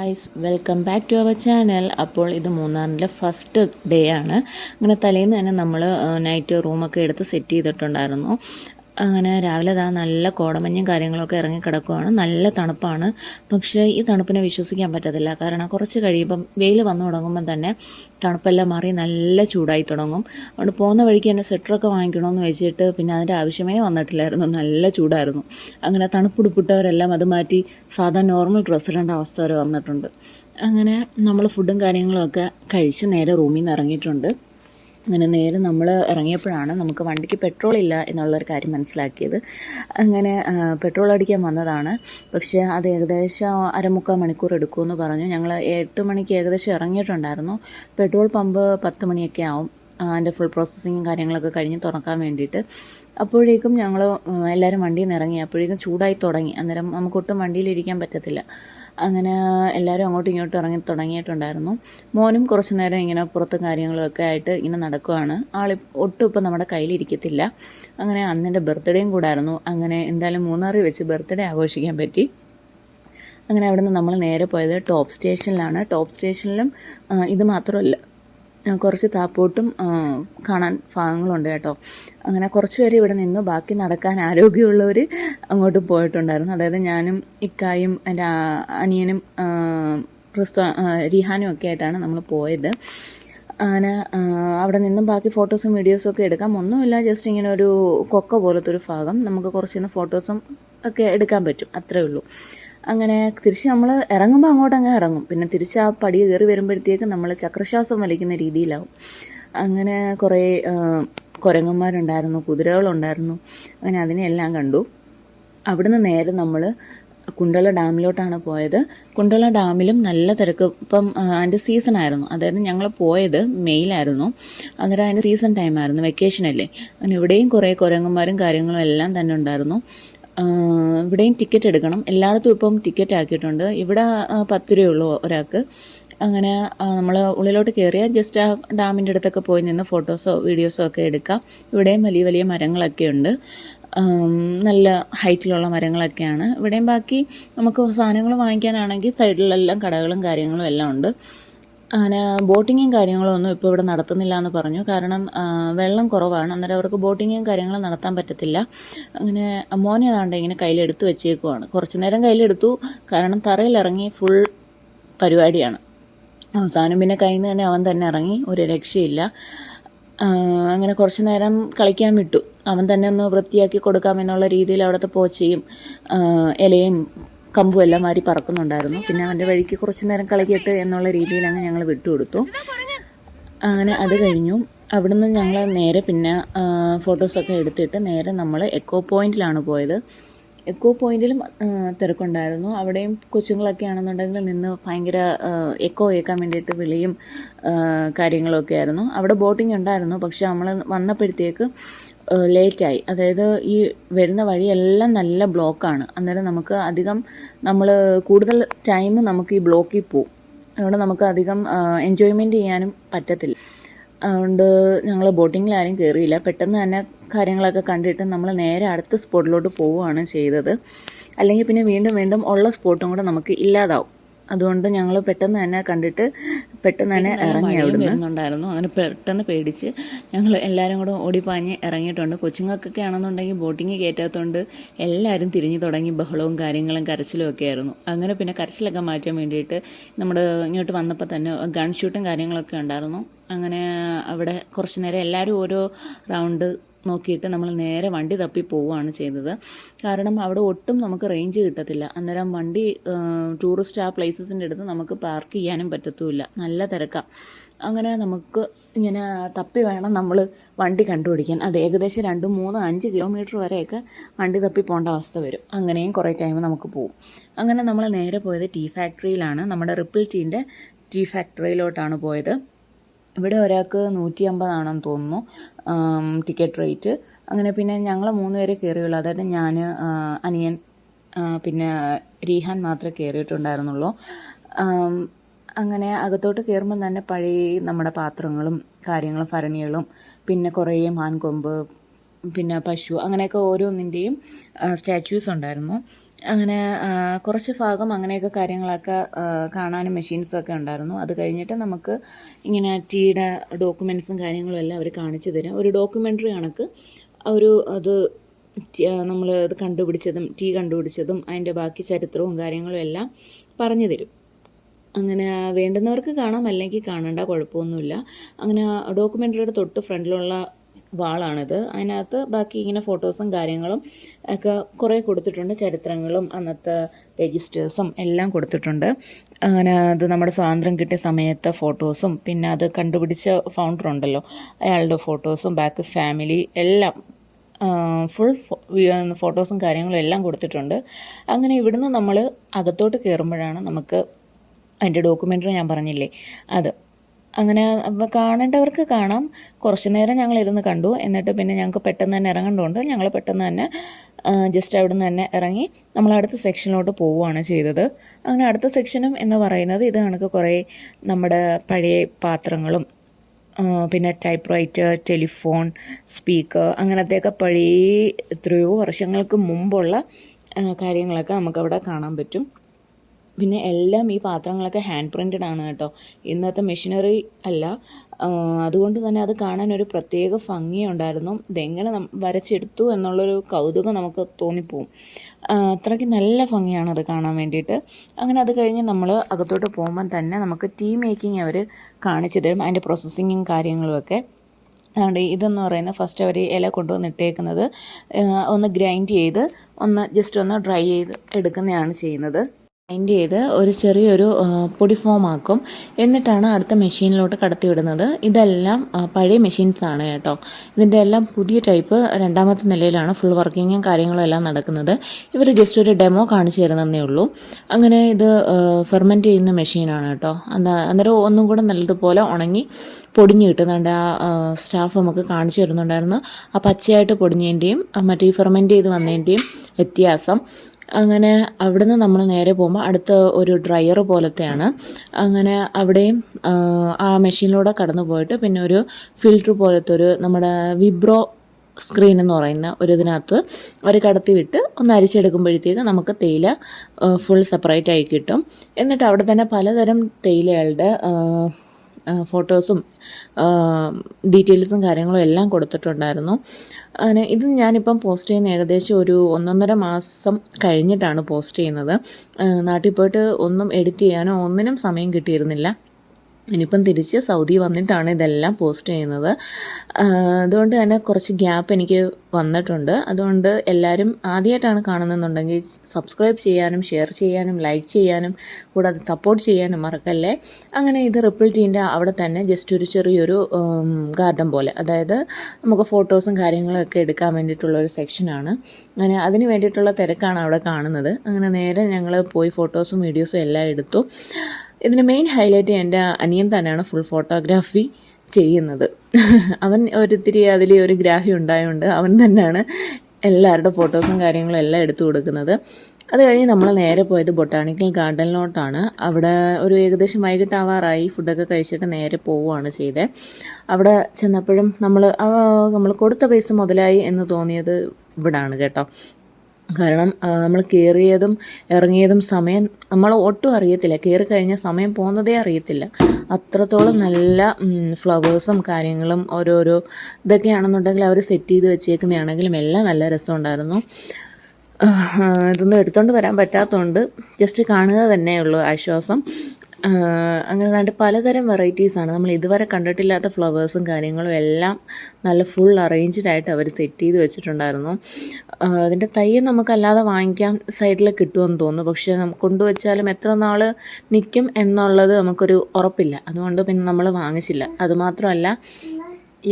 Guys welcome back to our channel അപ്പോൾ ഇത് മൂന്നാറിന്റെ first day ആണ്. അങ്ങനെ തലേന്ന് തന്നെ നമ്മൾ നൈറ്റ് റൂമൊക്കെ എടുത്ത് സെറ്റ് ചെയ്തിട്ടുണ്ടായിരുന്നു. അങ്ങനെ രാവിലെ ദാ നല്ല കോടമഞ്ഞും കാര്യങ്ങളൊക്കെ ഇറങ്ങി കിടക്കുവാണ് നല്ല തണുപ്പാണ്. പക്ഷേ ഈ തണുപ്പിനെ വിശ്വസിക്കാൻ പറ്റത്തില്ല. കാരണം കുറച്ച് കഴിയുമ്പം വെയിൽ വന്നു തുടങ്ങുമ്പം തന്നെ തണുപ്പെല്ലാം മാറി നല്ല ചൂടായി തുടങ്ങും. അവിടെ പോകുന്ന വഴിക്ക് തന്നെ സ്വെറ്ററൊക്കെ വാങ്ങിക്കണമെന്ന് വെച്ചിട്ട് പിന്നെ അതിന്റെ ആവശ്യമേ വന്നിട്ടില്ലായിരുന്നു. നല്ല ചൂടായിരുന്നു. അങ്ങനെ തണുപ്പുടുപ്പിട്ടവരെല്ലാം അത് മാറ്റി സാധാ നോർമൽ ഡ്രസ്സിടേണ്ട അവസ്ഥ വരെ വന്നിട്ടുണ്ട്. അങ്ങനെ നമ്മൾ ഫുഡും കാര്യങ്ങളും ഒക്കെ കഴിച്ച് നേരെ റൂമിൽ നിന്ന് ഇറങ്ങിയിട്ടുണ്ട്. അങ്ങനെ നേരെ നമ്മൾ ഇറങ്ങിയപ്പോഴാണ് നമുക്ക് വണ്ടിക്ക് പെട്രോൾ ഇല്ല എന്നുള്ളൊരു കാര്യം മനസ്സിലാക്കിയത്. അങ്ങനെ പെട്രോൾ അടിക്കാൻ വന്നതാണ്. പക്ഷേ അത് ഏകദേശം അരമുക്കാൽ മണിക്കൂർ എടുക്കുമെന്ന് പറഞ്ഞു. ഞങ്ങൾ എട്ട് മണിക്ക് ഏകദേശം ഇറങ്ങിയിട്ടുണ്ടായിരുന്നു. പെട്രോൾ പമ്പ് പത്ത് മണിയൊക്കെ ആവും. അതിന്റെ ഫുൾ പ്രോസസ്സിങ്ങും കാര്യങ്ങളൊക്കെ കഴിഞ്ഞ് തുറക്കാൻ വേണ്ടിയിട്ട്. അപ്പോഴേക്കും ഞങ്ങൾ എല്ലാവരും വണ്ടിയിൽ നിന്ന് ഇറങ്ങി. അപ്പോഴേക്കും ചൂടായി തുടങ്ങി. അന്നേരം നമുക്കൊട്ടും വണ്ടിയിലിരിക്കാൻ പറ്റത്തില്ല. അങ്ങനെ എല്ലാവരും അങ്ങോട്ടും ഇങ്ങോട്ടും ഇറങ്ങി തുടങ്ങിയിട്ടുണ്ടായിരുന്നു. മോനും കുറച്ച് നേരം ഇങ്ങനെ പുറത്തും കാര്യങ്ങളൊക്കെ ആയിട്ട് ഇങ്ങനെ നടക്കുവാണ്. ആൾ ഒട്ടും ഇപ്പം നമ്മുടെ കയ്യിലിരിക്കത്തില്ല അങ്ങനെ അന്നെന്റെ ബർത്ത്ഡേയും കൂടായിരുന്നു. അങ്ങനെ എന്തായാലും മൂന്നാറിൽ വെച്ച് ബർത്ത്ഡേ ആഘോഷിക്കാൻ പറ്റി. അങ്ങനെ അവിടുന്ന് നമ്മൾ നേരെ പോയത് ടോപ്പ് സ്റ്റേഷനിലാണ്. ടോപ്പ് സ്റ്റേഷനിലും ഇത് മാത്രമല്ല കുറച്ച് താപ്പോട്ടും കാണാൻ ഭാഗങ്ങളുണ്ട് കേട്ടോ. അങ്ങനെ കുറച്ച് പേര് ഇവിടെ നിന്നു. ബാക്കി നടക്കാൻ ആരോഗ്യമുള്ളവർ അങ്ങോട്ട് പോയിട്ടുണ്ടായിരുന്നു. അതായത് ഞാനും ഇക്കായും എന്റെ അനിയനും ആ, റിഹാനും ഒക്കെ ആയിട്ടാണ് നമ്മൾ പോയത്. അങ്ങനെ അവിടെ നിന്നും ബാക്കി ഫോട്ടോസും വീഡിയോസും ഒക്കെ എടുക്കാം. ഒന്നുമില്ല ജസ്റ്റ് ഇങ്ങനെ ഒരു കൊക്ക പോലത്തെ ഒരു ഭാഗം. നമുക്ക് കുറച്ച് നിന്ന് ഫോട്ടോസും ഒക്കെ എടുക്കാൻ പറ്റും. അത്രേ ഉള്ളൂ. അങ്ങനെ തിരിച്ച് നമ്മൾ ഇറങ്ങുമ്പോൾ അങ്ങോട്ട് അങ്ങ് ഇറങ്ങും. പിന്നെ തിരിച്ച് ആ പടി കയറി വരുമ്പോഴത്തേക്ക് നമ്മൾ ചക്രശ്വാസം വലിക്കുന്ന രീതിയിലാവും. അങ്ങനെ കുറേ കുരങ്ങന്മാരുണ്ടായിരുന്നു കുതിരകളുണ്ടായിരുന്നു. അങ്ങനെ അതിനെയെല്ലാം കണ്ടു. അവിടുന്ന് നേരെ നമ്മൾ കുണ്ടള ഡാമിലോട്ടാണ് പോയത്. കുണ്ടള ഡാമിലും നല്ല തിരക്ക്. ഇപ്പം അതിന്റെ സീസൺ ആയിരുന്നു. അതായത് ഞങ്ങൾ പോയത് മെയ്യിലായിരുന്നു. അന്നേരം അതിന്റെ സീസൺ ടൈം ആയിരുന്നു. വെക്കേഷൻ അല്ലേ? അങ്ങനെ ഇവിടെയും കുറേ കുരങ്ങന്മാരും കാര്യങ്ങളും എല്ലാം തന്നെ ഉണ്ടായിരുന്നു. ഇവിടെയും ടിക്കറ്റ് എടുക്കണം. എല്ലായിടത്തും ഇപ്പം ടിക്കറ്റ് ആക്കിയിട്ടുണ്ട്. ഇവിടെ പത്ത് രൂപയുള്ളൂ ഒരാൾക്ക്. അങ്ങനെ നമ്മൾ ഉള്ളിലോട്ട് കയറിയാൽ ജസ്റ്റ് ആ ഡാമിന്റെ അടുത്തൊക്കെ പോയി നിന്ന് ഫോട്ടോസോ വീഡിയോസോ ഒക്കെ എടുക്കാം. ഇവിടെയും വലിയ വലിയ മരങ്ങളൊക്കെ ഉണ്ട്. നല്ല ഹൈറ്റിലുള്ള മരങ്ങളൊക്കെയാണ്. ഇവിടെയും ബാക്കി നമുക്ക് സാധനങ്ങൾ വാങ്ങിക്കാനാണെങ്കിൽ സൈഡിലെല്ലാം കടകളും കാര്യങ്ങളും എല്ലാം ഉണ്ട്. അങ്ങനെ ബോട്ടിങ്ങും കാര്യങ്ങളും ഒന്നും ഇപ്പോൾ ഇവിടെ നടത്തുന്നില്ല എന്ന് പറഞ്ഞു. കാരണം വെള്ളം കുറവാണ്. അന്നേരം അവർക്ക് ബോട്ടിങ്ങും കാര്യങ്ങളും നടത്താൻ പറ്റത്തില്ല. അങ്ങനെ മോനെ ഏതാണ്ട് ഇങ്ങനെ കയ്യിലെടുത്ത് വെച്ചേക്കുവാണ്. കുറച്ച് നേരം കയ്യിലെടുത്തു. കാരണം തറയിലിറങ്ങി ഫുൾ പരിപാടിയാണ്. അവസാനം പിന്നെ കയ്യിൽ നിന്ന് തന്നെ അവൻ തന്നെ ഇറങ്ങി. ഒരു രക്ഷയില്ല. അങ്ങനെ കുറച്ച് നേരം കളിക്കാൻ വിട്ടു. അവൻ തന്നെ ഒന്ന് വൃത്തിയാക്കി കൊടുക്കാമെന്നുള്ള രീതിയിൽ അവിടുത്തെ പോച്ചയും ഇലയും കമ്പും എല്ലാം മാറി പറക്കുന്നുണ്ടായിരുന്നു. പിന്നെ അവന്റെ വഴിക്ക് കുറച്ച് നേരം കളിക്കട്ടെ എന്നുള്ള രീതിയിൽ അങ്ങ് ഞങ്ങൾ വിട്ടുകൊടുത്തു. അങ്ങനെ അത് കഴിഞ്ഞു. അവിടുന്ന് ഞങ്ങൾ നേരെ പിന്നെ ഫോട്ടോസൊക്കെ എടുത്തിട്ട് നേരെ നമ്മൾ എക്കോ പോയിന്റിലാണ് പോയത്. എക്കോ പോയിന്റിലും തിരക്കുണ്ടായിരുന്നു. അവിടെയും കൊച്ചുങ്ങളൊക്കെ ആണെന്നുണ്ടെങ്കിൽ നിന്ന് ഭയങ്കര എക്കോ കേൾക്കാൻ വേണ്ടിയിട്ട് വിളിയും കാര്യങ്ങളൊക്കെ ആയിരുന്നു. അവിടെ ബോട്ടിംഗ് ഉണ്ടായിരുന്നു. പക്ഷെ നമ്മൾ വന്നപ്പോഴത്തേക്ക് ലേറ്റായി. അതായത് ഈ വരുന്ന വഴിയെല്ലാം നല്ല ബ്ലോക്കാണ്. അന്നേരം നമുക്ക് അധികം നമ്മൾ കൂടുതൽ ടൈം നമുക്ക് ഈ ബ്ലോക്കിൽ പോവും. അതുകൊണ്ട് നമുക്ക് അധികം എൻജോയ്മെന്റ് ചെയ്യാനും പറ്റത്തില്ല. അതുകൊണ്ട് ഞങ്ങൾ ബോട്ടിങ്ങിലാരും കയറിയില്ല പെട്ടെന്ന് തന്നെ കാര്യങ്ങളൊക്കെ കണ്ടിട്ട് നമ്മൾ നേരെ അടുത്ത സ്പോട്ടിലോട്ട് പോവുകയാണ് ചെയ്തത്. അല്ലെങ്കിൽ പിന്നെ വീണ്ടും വീണ്ടും ഉള്ള സ്പോട്ടും കൂടെ നമുക്ക് ഇല്ലാതാവും. അതുകൊണ്ട് ഞങ്ങൾ പെട്ടെന്ന് തന്നെ കണ്ടിട്ട് പെട്ടെന്ന് തന്നെ ഇറങ്ങി വരുന്നുണ്ടായിരുന്നു. അങ്ങനെ പെട്ടെന്ന് പേടിച്ച് ഞങ്ങൾ എല്ലാവരും കൂടെ ഓടിപ്പാഞ്ഞ് ഇറങ്ങിയിട്ടുണ്ട്. കൊച്ചുങ്ങൾക്കൊക്കെ ആണെന്നുണ്ടെങ്കിൽ ബോട്ടിങ് കയറ്റാത്തതുകൊണ്ട് എല്ലാവരും തിരിഞ്ഞു തുടങ്ങി ബഹളവും കാര്യങ്ങളും കരച്ചിലും ഒക്കെ ആയിരുന്നു. അങ്ങനെ പിന്നെ കരച്ചിലൊക്കെ മാറ്റാൻ വേണ്ടിയിട്ട് നമ്മൾ ഇങ്ങോട്ട് വന്നപ്പോൾ തന്നെ ഗൺ ഷൂട്ടും കാര്യങ്ങളൊക്കെ ഉണ്ടായിരുന്നു. അങ്ങനെ അവിടെ കുറച്ച് നേരം എല്ലാവരും ഓരോ റൗണ്ട് നോക്കിയിട്ട് നമ്മൾ നേരെ വണ്ടി തപ്പി പോവുകയാണ് ചെയ്തത്. കാരണം അവിടെ ഒട്ടും നമുക്ക് റേഞ്ച് കിട്ടത്തില്ല. അന്നേരം വണ്ടി ടൂറിസ്റ്റ് ആ പ്ലേസസിന്റെ അടുത്ത് നമുക്ക് പാർക്ക് ചെയ്യാനും പറ്റത്തുമില്ല. നല്ല തിരക്കാണ് അങ്ങനെ നമുക്ക് ഇങ്ങനെ തപ്പി വേണം നമ്മൾ വണ്ടി കണ്ടുപിടിക്കാൻ. അത് ഏകദേശം രണ്ട് മൂന്ന് അഞ്ച് കിലോമീറ്റർ വരെയൊക്കെ വണ്ടി തപ്പി പോകേണ്ട അവസ്ഥ വരും. അങ്ങനെയും കുറേ ടൈം നമുക്ക് പോകും അങ്ങനെ നമ്മൾ നേരെ പോയത് ടീ ഫാക്ടറിയിലാണ് നമ്മുടെ റിപ്പിൾ ടീന്റെ ടീ ഫാക്ടറിയിലോട്ടാണ് പോയത്. ഇവിടെ ഒരാൾക്ക് നൂറ്റി അമ്പതാണെന്ന് തോന്നുന്നു ടിക്കറ്റ് റേറ്റ് അങ്ങനെ പിന്നെ ഞങ്ങൾ മൂന്ന് പേരെ കയറിയുള്ളൂ അതായത് ഞാൻ അനിയൻ പിന്നെ റീഹാൻ മാത്രമേ കയറിയിട്ടുണ്ടായിരുന്നുള്ളൂ അങ്ങനെ അകത്തോട്ട് കയറുമ്പോൾ തന്നെ പഴയ നമ്മുടെ പാത്രങ്ങളും കാര്യങ്ങളും ഭരണികളും പിന്നെ കുറേ മാൻകൊമ്പ് പിന്നെ പശു അങ്ങനെയൊക്കെ ഓരോന്നിന്റെയും സ്റ്റാച്യൂസ് ഉണ്ടായിരുന്നു. അങ്ങനെ കുറച്ച് ഭാഗം അങ്ങനെയൊക്കെ കാര്യങ്ങളൊക്കെ കാണാനും മെഷീൻസൊക്കെ ഉണ്ടായിരുന്നു. അത് കഴിഞ്ഞിട്ട് നമുക്ക് ഇങ്ങനെ ടീയുടെ ഡോക്യുമെന്റ്സും കാര്യങ്ങളും എല്ലാം അവർ കാണിച്ചു തരും. ഒരു ഡോക്യുമെന്ററി കണക്ക് ഒരു അത് നമ്മൾ അത് കണ്ടുപിടിച്ചതും ടീ കണ്ടുപിടിച്ചതും അതിന്റെ ബാക്കി ചരിത്രവും കാര്യങ്ങളും എല്ലാം പറഞ്ഞു തരും. അങ്ങനെ വേണ്ടുന്നവർക്ക് കാണാം അല്ലെങ്കിൽ കാണണ്ട കുഴപ്പമൊന്നുമില്ല. അങ്ങനെ ഡോക്യുമെന്ററിയുടെ തൊട്ട് ഫ്രണ്ടിലുള്ള വാളാണിത്. അതിനകത്ത് ബാക്കി ഇങ്ങനെ ഫോട്ടോസും കാര്യങ്ങളും ഒക്കെ കുറേ കൊടുത്തിട്ടുണ്ട്. ചരിത്രങ്ങളും അന്നത്തെ രജിസ്റ്റേഴ്സും എല്ലാം കൊടുത്തിട്ടുണ്ട്. അങ്ങനെ അത് നമ്മുടെ സ്വാതന്ത്ര്യം കിട്ടിയ സമയത്തെ ഫോട്ടോസും പിന്നെ അത് കണ്ടുപിടിച്ച ഫൗണ്ടർ ഉണ്ടല്ലോ അയാളുടെ ഫോട്ടോസും ബാക്ക് ഫാമിലി എല്ലാം ഫുൾ ഫോട്ടോസും കാര്യങ്ങളും എല്ലാം കൊടുത്തിട്ടുണ്ട്. അങ്ങനെ ഇവിടുന്ന് നമ്മൾ അകത്തോട്ട് കയറുമ്പോഴാണ് നമുക്ക് അതിന്റെ ഡോക്യുമെന്ററി ഞാൻ പറഞ്ഞില്ലേ അത്. അങ്ങനെ കാണേണ്ടവർക്ക് കാണാം. കുറച്ച് നേരം ഞങ്ങൾ ഇരുന്ന് കണ്ടു. എന്നിട്ട് പിന്നെ ഞങ്ങൾക്ക് പെട്ടെന്ന് തന്നെ ഇറങ്ങേണ്ടതുകൊണ്ട് ഞങ്ങൾ പെട്ടെന്ന് തന്നെ ജസ്റ്റ് അവിടെ നിന്ന് തന്നെ ഇറങ്ങി നമ്മൾ അടുത്ത സെക്ഷനിലോട്ട് പോവുകയാണ് ചെയ്തത്. അങ്ങനെ അടുത്ത സെക്ഷനും എന്ന് പറയുന്നത് ഇത് കണക്ക് കുറേ നമ്മുടെ പഴയ പാത്രങ്ങളും പിന്നെ ടൈപ്പ് റൈറ്റർ ടെലിഫോൺ സ്പീക്കർ അങ്ങനത്തെയൊക്കെ പഴയ എത്രയോ വർഷങ്ങൾക്ക് മുമ്പുള്ള കാര്യങ്ങളൊക്കെ നമുക്കവിടെ കാണാൻ പറ്റും. പിന്നെ എല്ലാം ഈ പാത്രങ്ങളൊക്കെ ഹാൻഡ് പ്രിന്റഡ് ആണ് കേട്ടോ. ഇന്നത്തെ മെഷീനറി അല്ല. അതുകൊണ്ട് തന്നെ അത് കാണാൻ ഒരു പ്രത്യേക ഭംഗിയുണ്ടായിരുന്നു ഇതെങ്ങനെ വരച്ചെടുത്തു എന്നുള്ളൊരു കൗതുകം നമുക്ക് തോന്നിപ്പോവും. അത്രയ്ക്ക് നല്ല ഭംഗിയാണ് അത് കാണാൻ വേണ്ടിയിട്ട്. അങ്ങനെ അത് കഴിഞ്ഞ് നമ്മൾ അകത്തോട്ട് പോകുമ്പം തന്നെ നമുക്ക് ടീ മേക്കിംഗ് അവർ കാണിച്ചു തരും. അതിന്റെ പ്രോസസ്സിങ്ങും കാര്യങ്ങളുമൊക്കെ അതുകൊണ്ട് ഇതെന്ന് പറയുന്നത് ഫസ്റ്റ് അവർ ഇല കൊണ്ടുവന്ന് ഇട്ടേക്കുന്നത് ഒന്ന് ഗ്രൈൻഡ് ചെയ്ത് ഒന്ന് ജസ്റ്റ് ഒന്ന് ഡ്രൈ ചെയ്ത് എടുക്കുന്നതാണ് ചെയ്യുന്നത്. ഗ്രൈൻഡ് ചെയ്ത് ഒരു ചെറിയൊരു പൊടി ഫോം ആക്കും. എന്നിട്ടാണ് അടുത്ത മെഷീനിലോട്ട് കടത്തിവിടുന്നത്. ഇതെല്ലാം പഴയ മെഷീൻസ് ആണ് കേട്ടോ. ഇതിന്റെ എല്ലാം പുതിയ ടൈപ്പ് രണ്ടാമത്തെ നിലയിലാണ് ഫുൾ വർക്കിങ്ങും കാര്യങ്ങളും എല്ലാം നടക്കുന്നത്. ഇവർ ജസ്റ്റ് ഒരു ഡെമോ കാണിച്ചു തരുന്നതേ ഉള്ളൂ. അങ്ങനെ ഇത് ഫെർമെന്റ് ചെയ്യുന്ന മെഷീനാണ് കേട്ടോ. അന്നേരം ഒന്നും കൂടെ നല്ലതുപോലെ ഉണങ്ങി പൊടിഞ്ഞ് കിട്ടുന്നുണ്ട്. ആ സ്റ്റാഫ് നമുക്ക് കാണിച്ചു തരുന്നുണ്ടായിരുന്നു. ആ പച്ചയായിട്ട് പൊടിഞ്ഞതിന്റെയും മറ്റേ ഫെർമെന്റ് ചെയ്ത് വന്നതിന്റെയും വ്യത്യാസം. അങ്ങനെ അവിടുന്ന് നമ്മൾ നേരെ പോകുമ്പോൾ അടുത്ത ഒരു ഡ്രയർ പോലത്തെയാണ്. അങ്ങനെ അവിടെയും ആ, മെഷീനിലൂടെ കടന്നു പോയിട്ട് പിന്നെ ഒരു ഫിൽറ്റർ പോലത്തെ ഒരു നമ്മുടെ വിബ്രോ സ്ക്രീൻ എന്ന് പറയുന്ന ഒരു ഇതിനകത്ത് അവർ കടത്തി വിട്ട് ഒന്ന് അരിച്ചെടുക്കുമ്പോഴത്തേക്ക് നമുക്ക് തേയില ഫുൾ സെപ്പറേറ്റ് ആയി കിട്ടും. എന്നിട്ട് അവിടെ തന്നെ പലതരം തേയിലകളുടെ ഫോട്ടോസും ഡീറ്റെയിൽസും കാര്യങ്ങളും എല്ലാം കൊടുത്തിട്ടുണ്ടായിരുന്നു. അങ്ങനെ ഇത് ഞാനിപ്പം പോസ്റ്റ് ചെയ്യുന്ന ഏകദേശം ഒരു ഒന്നൊന്നര മാസം കഴിഞ്ഞിട്ടാണ് പോസ്റ്റ് ചെയ്യുന്നത്. നാട്ടിൽ പോയിട്ട് ഒന്നും എഡിറ്റ് ചെയ്യാനോ ഒന്നിനും സമയം കിട്ടിയിരുന്നില്ല. ഇനിയിപ്പം തിരിച്ച് സൗദി വന്നിട്ടാണ് ഇതെല്ലാം പോസ്റ്റ് ചെയ്യുന്നത്. അതുകൊണ്ട് തന്നെ കുറച്ച് ഗ്യാപ്പ് എനിക്ക് വന്നിട്ടുണ്ട്. അതുകൊണ്ട് എല്ലാവരും ആദ്യമായിട്ടാണ് കാണുന്നതെന്നുണ്ടെങ്കിൽ സബ്സ്ക്രൈബ് ചെയ്യാനും ഷെയർ ചെയ്യാനും ലൈക്ക് ചെയ്യാനും കൂടാതെ സപ്പോർട്ട് ചെയ്യാനും മറക്കല്ലേ? അങ്ങനെ ഇത് റിപ്പിൾ ടീന്റെ അവിടെ തന്നെ ജസ്റ്റ് ഒരു ചെറിയൊരു ഗാർഡൻ പോലെ. അതായത് നമുക്ക് ഫോട്ടോസും കാര്യങ്ങളും ഒക്കെ എടുക്കാൻ വേണ്ടിയിട്ടുള്ള ഒരു സെക്ഷനാണ് അങ്ങനെ അതിന് വേണ്ടിയിട്ടുള്ള തിരക്കാണ് അവിടെ കാണുന്നത്. അങ്ങനെ നേരെ ഞങ്ങൾ പോയി ഫോട്ടോസും വീഡിയോസും എല്ലാം എടുത്തു. ഇതിന് മെയിൻ ഹൈലൈറ്റ് എന്റെ അനിയൻ തന്നെയാണ് ഫുൾ ഫോട്ടോഗ്രാഫി ചെയ്യുന്നത്. അവൻ ഒരിത്തിരി അതിൽ ഒരു ഗ്രാഹ്യം ഉണ്ടായതുകൊണ്ട് അവൻ തന്നെയാണ് എല്ലാവരുടെ ഫോട്ടോസും കാര്യങ്ങളും എല്ലാം എടുത്തു കൊടുക്കുന്നത്. അത് കഴിഞ്ഞ് നമ്മൾ നേരെ പോയത് ബൊട്ടാണിക്കൽ ഗാർഡനിലോട്ടാണ് അവിടെ ഒരു ഏകദേശം വൈകിട്ടാവാറായി. ഫുഡൊക്കെ കഴിച്ചിട്ട് നേരെ പോവുകയാണ് ചെയ്തത് അവിടെ ചെന്നപ്പോഴും നമ്മൾ നമ്മൾ കൊടുത്ത പൈസ മുതലായി എന്ന് തോന്നിയത് ഇവിടാണ് കേട്ടോ. കാരണം നമ്മൾ കയറിയതും ഇറങ്ങിയതും സമയം നമ്മൾ ഒട്ടും അറിയത്തില്ല. കയറി കഴിഞ്ഞ സമയം പോകുന്നതേ അറിയത്തില്ല. അത്രത്തോളം നല്ല ഫ്ലവേഴ്സും കാര്യങ്ങളും ഓരോരോ ഇതൊക്കെയാണെന്നുണ്ടെങ്കിൽ അവർ സെറ്റ് ചെയ്ത് വെച്ചേക്കുന്നതാണെങ്കിലും എല്ലാം നല്ല രസമുണ്ടായിരുന്നു. ഇതൊന്നും എടുത്തുകൊണ്ട് വരാൻ പറ്റാത്തതുകൊണ്ട് ജസ്റ്റ് കാണുക തന്നെയുള്ളൂ ആശ്വാസം. ആഹ് അങ്ങനെ നല്ല പലതരം വെറൈറ്റീസാണ് നമ്മൾ ഇതുവരെ കണ്ടിട്ടില്ലാത്ത ഫ്ലവേഴ്സും കാര്യങ്ങളും എല്ലാം നല്ല ഫുൾ അറേഞ്ച്ഡ് ആയിട്ട് അവർ സെറ്റ് ചെയ്ത് വെച്ചിട്ടുണ്ടായിരുന്നു. അതിന്റെ തൈ നമുക്കല്ലാതെ വാങ്ങിക്കാൻ സൈഡിൽ കിട്ടുമെന്ന് തോന്നുന്നു. പക്ഷേ നമുക്ക് കൊണ്ടുവച്ചാലും എത്ര നാൾ നിൽക്കും എന്നുള്ളത് നമുക്കൊരു ഉറപ്പില്ല. അതുകൊണ്ട് പിന്നെ നമ്മൾ വാങ്ങിച്ചില്ല. അതുമാത്രമല്ല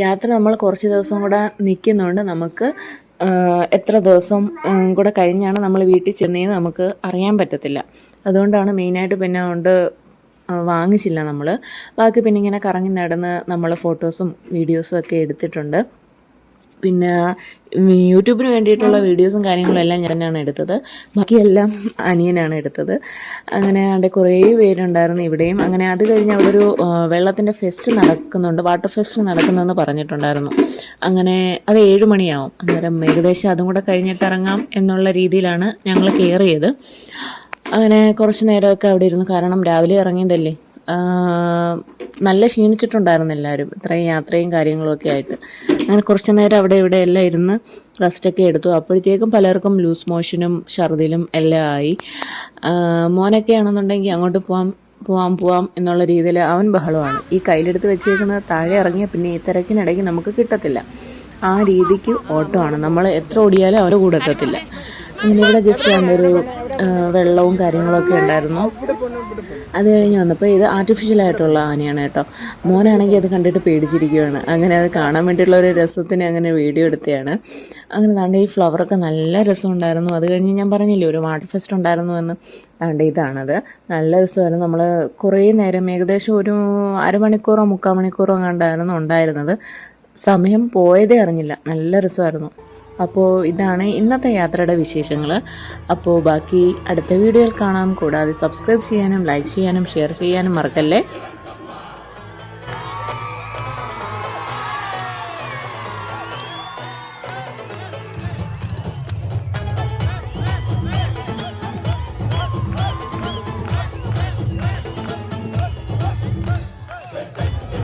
യാത്ര നമ്മൾ കുറച്ച് ദിവസം കൂടെ നിൽക്കുന്നുണ്ട് നമുക്ക് എത്ര ദിവസം കൂടെ കഴിഞ്ഞാണ് നമ്മൾ വീട്ടിൽ ചെന്നതെന്ന് നമുക്ക് അറിയാൻ പറ്റത്തില്ല. അതുകൊണ്ടാണ് മെയിനായിട്ട് പിന്നെ കൊണ്ട് വാങ്ങിച്ചില്ല നമ്മൾ ബാക്കി പിന്നെ ഇങ്ങനെ കറങ്ങി നടന്ന് നമ്മൾ ഫോട്ടോസും വീഡിയോസും ഒക്കെ എടുത്തിട്ടുണ്ട്. പിന്നെ യൂട്യൂബിന് വേണ്ടിയിട്ടുള്ള വീഡിയോസും കാര്യങ്ങളും എല്ലാം ഞാൻ തന്നെയാണ് എടുത്തത്. ബാക്കിയെല്ലാം അനിയനാണ് എടുത്തത്. അങ്ങനെ അവിടെ കുറേ പേരുണ്ടായിരുന്നു ഇവിടെയും. അങ്ങനെ അത് കഴിഞ്ഞ് അവിടെ ഒരു വെള്ളത്തിന്റെ ഫെസ്റ്റ് നടക്കുന്നുണ്ട്. വാട്ടർ ഫെസ്റ്റ് നടക്കുന്നതെന്ന് പറഞ്ഞിട്ടുണ്ടായിരുന്നു. അങ്ങനെ അത് ഏഴ് മണിയാവും. അന്നേരം ഏകദേശം അതും കൂടെ കഴിഞ്ഞിട്ട് ഇറങ്ങാം എന്നുള്ള രീതിയിലാണ് ഞങ്ങൾ കയറിയത്. അങ്ങനെ കുറച്ച് നേരമൊക്കെ അവിടെ ഇരുന്നു. കാരണം രാവിലെ ഇറങ്ങിയതല്ലേ. നല്ല ക്ഷീണിച്ചിട്ടുണ്ടായിരുന്നു എല്ലാവരും. ഇത്രയും യാത്രയും കാര്യങ്ങളൊക്കെ ആയിട്ട്. അങ്ങനെ കുറച്ച് നേരം അവിടെ ഇവിടെ എല്ലാം ഇരുന്ന് റെസ്റ്റൊക്കെ എടുത്തു. അപ്പോഴത്തേക്കും പലർക്കും ലൂസ് മോഷനും ഛർദിലും എല്ലാം ആയി. മോനൊക്കെ ആണെന്നുണ്ടെങ്കിൽ അങ്ങോട്ട് പോവാം പോവാം പോവാം എന്നുള്ള രീതിയിൽ അവൻ ബഹളമാണ്. ഈ കയ്യിലെടുത്ത് വെച്ചേക്കുന്നത് താഴെ ഇറങ്ങിയാൽ പിന്നെ ഈ തിരക്കിനിടയ്ക്ക് നമുക്ക് കിട്ടത്തില്ല. ആ രീതിക്ക് ഓട്ടമാണ്. നമ്മൾ എത്ര ഓടിയാലും അവരുടെ കൂടെ എത്തത്തില്ല. അങ്ങനെ ഇവിടെ ജസ്റ്റ് ഒരു വെള്ളവും കാര്യങ്ങളൊക്കെ ഉണ്ടായിരുന്നു. അത് കഴിഞ്ഞ് വന്നപ്പോൾ ഇത് ആർട്ടിഫിഷ്യൽ ആയിട്ടുള്ള ആനയാണ് കേട്ടോ. മോനാണെങ്കിൽ അത് കണ്ടിട്ട് പേടിച്ചിരിക്കുകയാണ് അങ്ങനെ അത് കാണാൻ വേണ്ടിയുള്ള ഒരു രസത്തിന് അങ്ങനെ വീഡിയോ എടുത്തതാണ് അങ്ങനെ താണ്ട ഈ ഫ്ലവറൊക്കെ നല്ല രസമുണ്ടായിരുന്നു. അത് കഴിഞ്ഞ് ഞാൻ പറഞ്ഞില്ലേ ഒരു വാട്ടർ ഫെസ്റ്റ് ഉണ്ടായിരുന്നു എന്ന്. താണ്ട ഇതാണത്. നല്ല രസമായിരുന്നു. നമ്മൾ കുറേ നേരം ഏകദേശം ഒരു അരമണിക്കൂറോ മുക്കാൽ മണിക്കൂറോ കണ്ടായിരുന്നു ഉണ്ടായിരുന്നത്. സമയം പോയതേ അറിഞ്ഞില്ല. നല്ല രസമായിരുന്നു. അപ്പോൾ ഇതാണ് ഇന്നത്തെ യാത്രയുടെ വിശേഷങ്ങൾ അപ്പോൾ ബാക്കി അടുത്ത വീഡിയോയിൽ കാണാം. കൂടാതെ സബ്സ്ക്രൈബ് ചെയ്യാനും ലൈക്ക് ചെയ്യാനും ഷെയർ ചെയ്യാനും മറക്കല്ലേ?